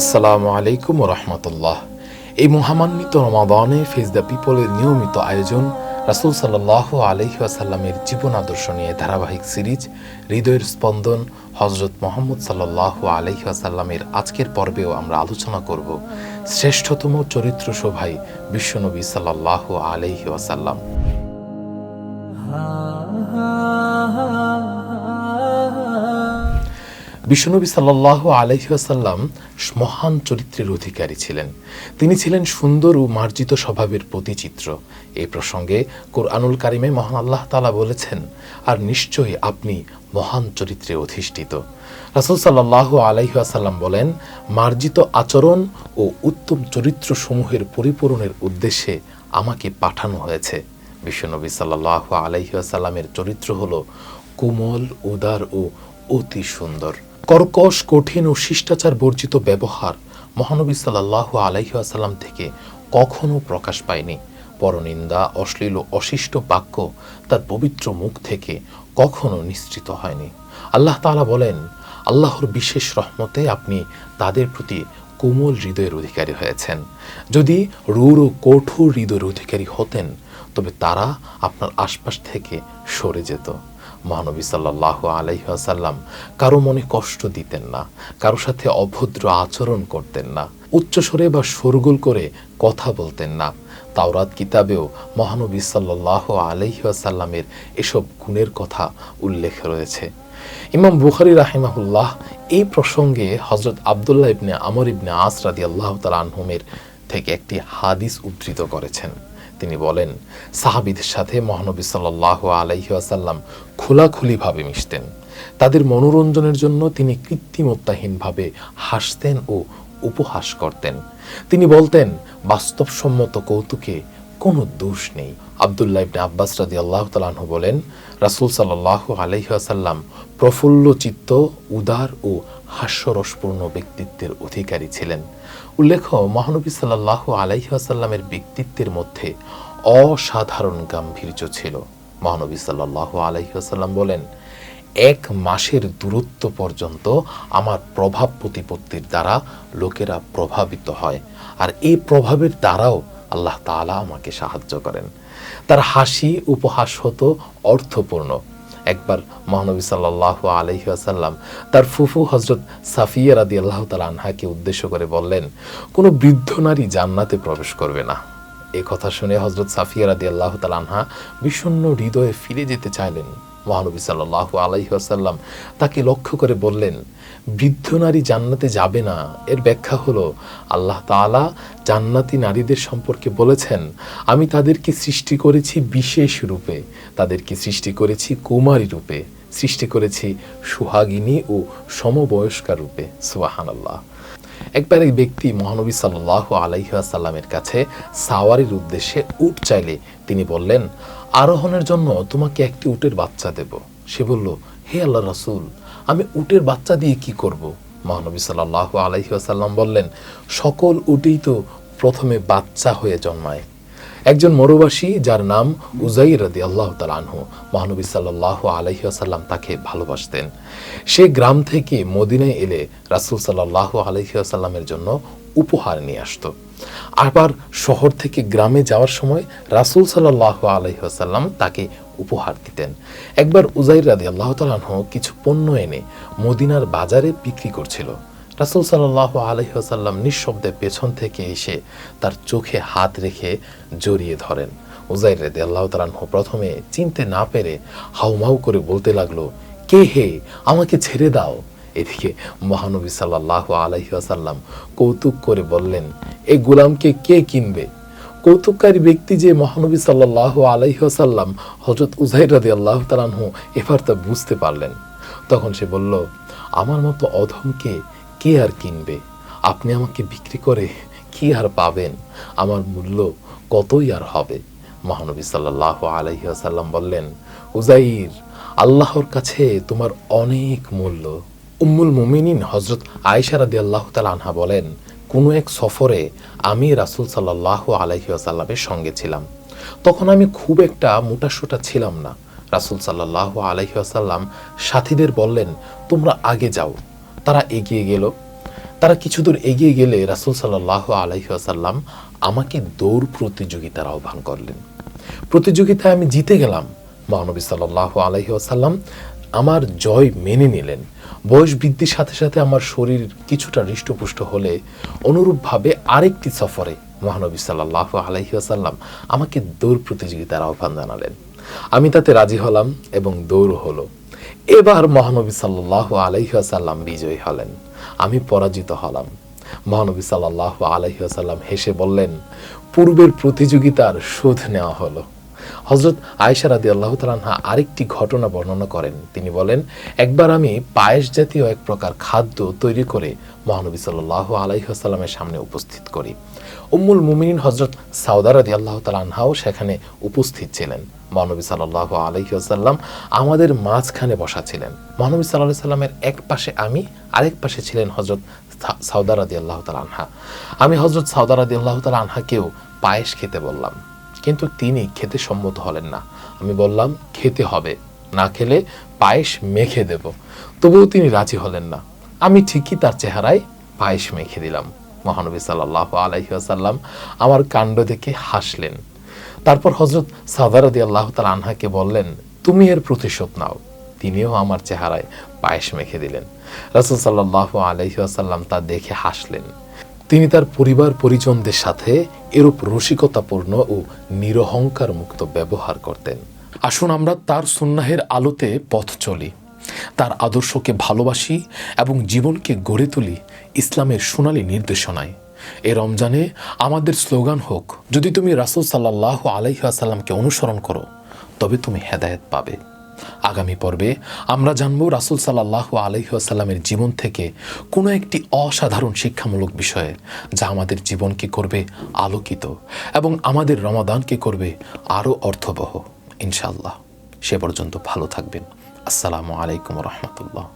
আসসালামু আলাইকুম রহমতুল্লাহ। এই মহামান্বিত রমাদানে ফেজ দ্য পিপলের নিয়মিত আয়োজন রাসুল সাল্লাহ আলহি আসাল্লামের জীবন আদর্শ নিয়ে ধারাবাহিক সিরিজ হৃদয়ের স্পন্দন হজরত মোহাম্মদ সাল্লাহ আলহি আসাল্লামের আজকের পর্বেও আমরা আলোচনা করব। শ্রেষ্ঠতম চরিত্র শোভাই বিশ্বনবী সাল্লাহ আলহি বিশ্বনবী সাল্লাহ আলহিহাসাল্লাম মহান চরিত্রের অধিকারী ছিলেন। তিনি ছিলেন সুন্দর ও মার্জিত স্বভাবের প্রতিচিত্র। এ প্রসঙ্গে কোরআনুল কারিমে মহান আল্লাহ তালা বলেছেন, আর নিশ্চয়ই আপনি মহান চরিত্রে অধিষ্ঠিত। রাসুল সাল্লাহ আলাইহাসাল্লাম বলেন, মার্জিত আচরণ ও উত্তম চরিত্র সমূহের পরিপূরণের উদ্দেশ্যে আমাকে পাঠানো হয়েছে। বিশ্বনবী সাল্লাহ আলাইহাসাল্লামের চরিত্র হল কোমল, উদার ও অতি সুন্দর। কর্কশ, কঠিন ও শিষ্টাচার বর্জিত ব্যবহার মহানবী সাল্লাহ আলাইসাল্লাম থেকে কখনো প্রকাশ পায়নি। পরনিন্দা, অশ্লীল ও অশিষ্ট বাক্য তার পবিত্র মুখ থেকে কখনো নিশ্চিত হয়নি। আল্লাহ তালা বলেন, আল্লাহর বিশেষ রহমতে আপনি তাদের প্রতি কোমল হৃদয়ের অধিকারী হয়েছেন। যদি রূঢ় ও কঠোর হৃদয়ের অধিকারী হতেন, তবে তারা আপনার আশপাশ থেকে সরে যেত। মহানবী সাল্লাহ আলাইসাল্লাম কারও মনে কষ্ট দিতেন না, কারও সাথে অভদ্র আচরণ করতেন না, উচ্চস্বরে বা শোরগোল করে কথা বলতেন না। তাওরাত কিতাবেও মহানবী সাল্লাহ আলাইসাল্লামের এসব গুণের কথা উল্লেখ রয়েছে। ইমাম বুখারি রাহিমাহুল্লাহ এই প্রসঙ্গে হজরত আবদুল্লাহ ইবনে আমর ইবনে আসরাদি আল্লাহ তালা আনহুমের থেকে একটি হাদিস উদ্ধৃত করেছেন। তিনি বলেন, সাহাবিদের সাথে মহানবী সাল্লাহ আলাইহি আসাল্লাম খোলাখুলিভাবে মিশতেন। তাদের মনোরঞ্জনের জন্য তিনি কৃত্রিমত্যাহীনভাবে হাসতেন ও উপহাস করতেন। তিনি বলতেন, বাস্তবসম্মত কৌতুকে কোনো দোষ নেই। আবদুল্লাহ ইবনে আব্বাস রাদি আল্লাহ তালাহ বলেন রাসুল সাল্লাহ আলহিহাসাল্লাম প্রফুল্ল চিত্ত, উদার ও হাস্যরসপূর্ণ ব্যক্তিত্বের অধিকারী ছিলেন। উল্লেখ্য, মহানবী সাল্লাহ আলাইহাসাল্লামের ব্যক্তিত্বের মধ্যে অসাধারণ গাম্ভীর্য ছিল। মহানবী সাল্লাহ আলাইহাসাল্লাম বলেন, এক মাসের দূরত্ব পর্যন্ত আমার প্রভাব প্রতিপত্তির দ্বারা লোকেরা প্রভাবিত হয়, আর এই প্রভাবের দ্বারাও আল্লাহ তাআলা আমাকে সাহায্য করেন। তার হাসি উপহাস হতো অর্থপূর্ণ। একবার মহানবী সাল্লাহ আলহি আসাল্লাম তার ফুফু হজরত সাফিয়া রাদি আল্লাহ তালা আনহাকে উদ্দেশ্য করে বললেন, কোনো বৃদ্ধ নারী জান্নাতে প্রবেশ করবে না। এ কথা শুনে হজরত সাফিয়া রাদি আল্লাহ তালা আনহা বিষণ্ন হৃদয়ে ফিরে যেতে চাইলেন। মহানবী সাল্লাহ আলাইহি আসাল্লাম তাকে লক্ষ্য করে বললেন বৃদ্ধ নারী জান্নাতে যাবে না। এর ব্যাখ্যা হলো, আল্লাহ তাআলা জান্নাতি নারীদের সম্পর্কে বলেছেন, আমি তাদেরকে সৃষ্টি করেছি বিশেষ রূপে। তাদেরকে সৃষ্টি করেছি কুমারী রূপে। সৃষ্টি করেছি সুহাগিনী ও সমবয়স্কা রূপে। সুবাহান আল্লাহ একবার এক ব্যক্তি মহানবী সাল্লাহ আলাইসাল্লামের কাছে সাওয়ারির উদ্দেশ্যে উট চাইলে তিনি বললেন, আরোহণের জন্য তোমাকে একটি উটের বাচ্চা দেব। সে বলল, হে আল্লাহ রাসূল আমি উটের বাচ্চা দিয়ে কি করব? মহানবী সাল্লাহ আলহিহাসাল্লাম বললেন, সকল উটেই তো প্রথমে বাচ্চা হয়ে জন্মায়। একজন মরুবাসী যার নাম উজাই রাদি আল্লাহ আনহু মহানবী সাল্লাহ আলহিহাসাল্লাম তাকে ভালোবাসতেন। সে গ্রাম থেকে মদিনায় এলে রাসুল সাল্লাহ আলহিহাসাল্লামের জন্য উপহার নিয়ে আসতো। আবার শহর থেকে গ্রামে যাওয়ার সময় রাসুল সাল্লাহ আলহিহাসাল্লাম তাকে উপহার দিতেন। একবার উজাইর রাদি আল্লাহ তালাহ কিছু পণ্য এনে মদিনার বাজারে বিক্রি করছিল। রাসুল সাল্লাহ আলহিহাসাল্লাম নিঃশব্দে পেছন থেকে এসে তার চোখে হাত রেখে জড়িয়ে ধরেন। উজাইর রেদে আল্লাহ তালাহ প্রথমে চিনতে না পেরে হাউমাউ করে বলতে লাগল, কে হে? আমাকে ছেড়ে দাও। এদিকে মহানবী সাল্লাহ আলহিহাসাল্লাম কৌতুক করে বললেন এই গোলামকে কে কিনবে? কৌতুককারী ব্যক্তি যে মহানবী সাল্লাহ আলাইহাসাল্লাম হজরত উজাইর রাদি আল্লাহ তালানহু এবার তা বুঝতে পারলেন। তখন সে বলল, আমার মতো অধমকে কে আর কিনবে? আপনি আমাকে বিক্রি করে কি আর পাবেন? আমার মূল্য কতই আর হবে? মহানবী সাল্লাহ আলাইসাল্লাম বললেন উজাইর আল্লাহর কাছে তোমার অনেক মূল্য। উম্মুল মুমিনিন হজরত আয়সা রাদি আল্লাহ আনহা বলেন, কোনো এক সফরে আমি রাসুল সাল্লাহ আলাইসাল্লামের সঙ্গে ছিলাম। তখন আমি খুব একটা মোটাসোটা ছিলাম না। রাসুল সাল্লাহ আলাইসাল্লাম সাথীদের বললেন, তোমরা আগে যাও। তারা এগিয়ে গেল। তারা কিছু দূর এগিয়ে গেলে রাসুল সাল্লাহ আলহিহাসাল্লাম আমাকে দৌড় প্রতিযোগিতার আহ্বান করলেন। প্রতিযোগিতায় আমি জিতে গেলাম। মহানবী সাল্লাহ আলহিহাসাল্লাম আমার জয় মেনে নিলেন। বয়স বৃদ্ধির সাথে সাথে আমার শরীর কিছুটা হৃষ্টপুষ্ট হলে অনুরূপভাবে আরেকটি সফরে মহানবী সাল্লাহ আলহিহাসাল্লাম আমাকে দৌড় প্রতিযোগিতার আহ্বান জানালেন। আমি তাতে রাজি হলাম এবং দৌড় হলো। এবার মহানবী সাল্লাহ আলহিহাসাল্লাম বিজয়ী হলেন। আমি পরাজিত হলাম। মহানবী সাল্লাহ আলহিহাসাল্লাম হেসে বললেন, পূর্বের প্রতিযোগিতার শোধ নেওয়া হলো। হজরত আয়েশা রাদি আল্লাহ তালাহা আরেকটি ঘটনা বর্ণনা করেন। তিনি বলেন, একবার আমি পায়েস জাতীয় এক প্রকার খাদ্য তৈরি করে মহানবী সাল্লাহ আলাইসাল্লামের সামনে উপস্থিত করি। উম্মুল মুমিন হজরত সাউদা রাদি আল্লাহ তালাহাও সেখানে উপস্থিত ছিলেন। মহানবী সাল্লাহ আলহিহাসাল্লাম আমাদের মাঝখানে বসা ছিলেন। মহানবী সাল্লাহ সাল্লামের এক পাশে আমি, আরেক পাশে ছিলেন হজরত সাউদা রাদি আল্লাহ তাল আমি হজরত সাউদা রাদি আল্লাহ তাল আনহাকেও পায়েস খেতে বললাম। কিন্তু তিনি খেতে সম্মত হলেন না। আমি বললাম, খেতে হবে। না খেলে পায়েস মেখে দেব। তবুও তিনি রাজি হলেন না। আমি ঠিকই তার চেহারায় পায়েস মেখে দিলাম। মহানবী সাল্লাহ আলহিহাসাল্লাম আমার কাণ্ড দেখে হাসলেন। তারপর হজরত সাদারদি আল্লাহ তাল আনহাকে বললেন, তুমি এর প্রতিশোধ নাও। তিনিও আমার চেহারায় পায়েস মেখে দিলেন। রাসুল সাল্লাহ আলহিহাসাল্লাম তা দেখে হাসলেন। তিনি তার পরিবার পরিজনদের সাথে এরূপ রসিকতাপূর্ণ ও নিরহংকার মুক্ত ব্যবহার করতেন। আসুন আমরা তার সুন্নাহের আলোতে পথ চলি। তার আদর্শকে ভালোবাসি এবং জীবনকে গড়ে তুলি ইসলামের সোনালী নির্দেশনায়। এ রমজানে আমাদের স্লোগান হোক, যদি তুমি রাসুল সাল্লাহ আলাইসাল্লামকে অনুসরণ করো, তবে তুমি হেদায়েত পাবে। আগামী পর্বে আমরা জানব রাসুল সাল্লাহ আলহিহাসাল্লামের জীবন থেকে কোনো একটি অসাধারণ শিক্ষামূলক বিষয়ে যা আমাদের জীবনকে করবে আলোকিত এবং আমাদের রমাদানকে করবে আরও অর্থবহ। ইনশাল্লাহ সে পর্যন্ত ভালো থাকবেন। আসসালামু আলাইকুম রহমতুল্লাহ।